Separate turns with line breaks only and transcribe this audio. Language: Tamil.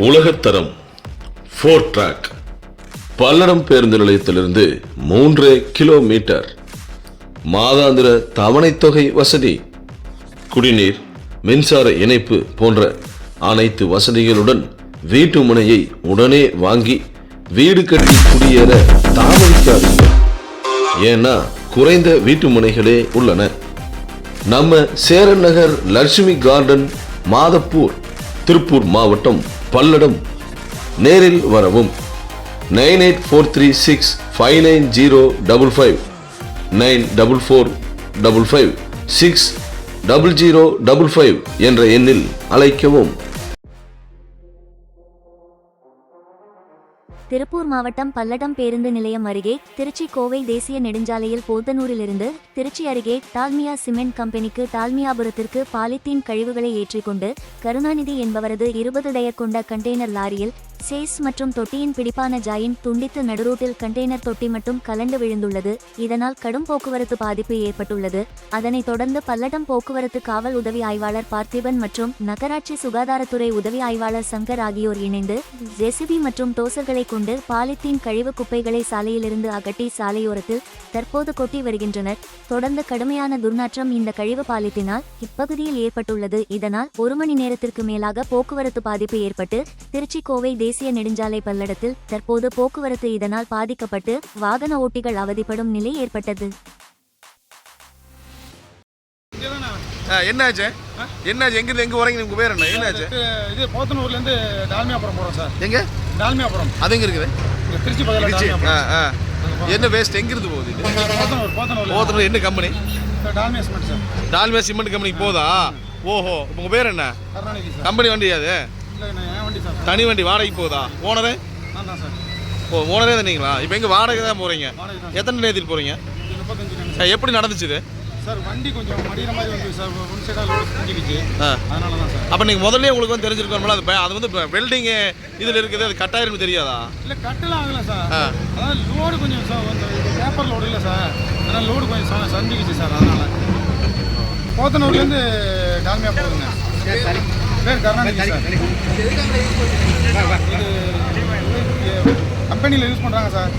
உலகத்தரம் ஃபோர் ட்ராக் பல்லடம் பேருந்து நிலையத்திலிருந்து மூன்று கிலோமீட்டர் மாதாந்திர தவணைத் தொகை வசதி குடிநீர் மின்சார இணைப்பு போன்ற அனைத்து வசதிகளுடன் வீட்டு முனையை உடனே வாங்கி வீடு கட்டி குடியேற தாமதிக்காதீர்கள் ஏன்னா குறைந்த வீட்டு முனைகளே உள்ளன. நம்ம சேரன் நகர் லட்சுமி கார்டன் மாதப்பூர் திருப்பூர் மாவட்டம் பல்லடம். நேரில் வரவும். Nine eight four three six five nine zero double five. Nine double four double five six double zero double five என்ற எண்ணில் அழைக்கவும்.
திருப்பூர் மாவட்டம் பல்லடம் பேருந்து நிலையம் அருகே திருச்சி கோவை தேசிய நெடுஞ்சாலையில் போத்தனூரிலிருந்து திருச்சி அருகே டால்மியா சிமெண்ட் கம்பெனிக்கு டால்மியாபுரத்திற்கு பாலித்தீன் கழிவுகளை ஏற்றிக்கொண்டு கருணாநிதி என்பவரது இருபது டயர் கொண்ட கண்டெய்னர் லாரியில் சேஸ் மற்றும் தொட்டியின் பிடிப்பான ஜாயின் துண்டித்து நடுரோட்டில் கண்டெய்னர் தொட்டி மட்டும் கலண்டு விழுந்துள்ளது. இதனால் கடும் போக்குவரத்து பாதிப்பு ஏற்பட்டுள்ளது. அதனைத் தொடர்ந்து பல்லடம் போக்குவரத்து காவல் உதவி ஆய்வாளர் பார்த்திபன் மற்றும் நகராட்சி சுகாதாரத்துறை உதவி ஆய்வாளர் சங்கர் ஆகியோர் இணைந்து ஜெசிபி மற்றும் டோசர்களை கொண்டு பாலித்தீன் கழிவு குப்பைகளை சாலையிலிருந்து அகட்டி சாலையோரத்தில் தற்போது கொட்டி வருகின்றனர். தொடர்ந்து கடுமையான துர்நாற்றம் இந்த கழிவு பாலித்தினால் இப்பகுதியில் ஏற்பட்டுள்ளது. இதனால் ஒரு மணி நேரத்திற்கு மேலாக போக்குவரத்து பாதிப்பு ஏற்பட்டு திருச்சி கோவை தேசிய நெடுஞ்சாலை பல்லடத்தில் தற்போது போக்குவரத்து இதனால் பாதிக்கப்பட்டு வாகன ஓட்டிகள் அவதிப்படும் நிலை ஏற்பட்டது.
என்னாச்சு? என்னாச்சு? எங்கிருந்து எங்க வரீங்க உங்க பேர் என்ன? என்னாச்சு?
இது இது போத்தனூர்லேருந்து டால்மியாபுரம் போகிறோம் சார்.
எங்க?
டால்மியாபுரம்.
அது எங்க இருக்குது?
திருச்சி பக்கத்தில்
என்ன வேஸ்ட் எங்கிருந்து போகுது இது?
போத்தனூர் போத்தனூர்
போத்தனூர் என்ன company
Dalmia cement sir.
Dalmia cement கம்பெனிக்கு போதா? ஓஹோ. உங்க பேர் என்ன?
கருணாநிதி சார்.
கம்பெனி வண்டி தனி வண்டி வாடகைக்கு போதா ஓனரே? ஓ ஓனரே தானீங்களா? இப்போ எங்க வாடகை தான்
தான்
எத்தனை நேரத்தில் ஆ, எப்படி நடந்துச்சு இது?
சார் வண்டி கொஞ்சம் மடிகிற மாதிரி வந்து சார் ஒன் சைடாக லோடு செஞ்சுக்கிச்சு
ஆ.
அதனால தான் சார்.
அப்போ நீங்கள் முதல்ல உங்களுக்கு வந்து தெரிஞ்சிருக்கணும்ல அது அது வந்து வெல்டிங் இதில் இருக்குது அது கட்டாயிரம் தெரியாதா?
இல்லை கட்டலாம் ஆகலை சார். அதான் லோடு கொஞ்சம் சார் அந்த பேப்பர் லோடு இல்லை சார். அதனால் லோடு கொஞ்சம் சந்திக்குச்சு சார் அதனால். போத்தனூர்லேருந்து டால்மியா போகுதுங்க. சார். கம்பெனியில் யூஸ் பண்ணுறாங்க சார்.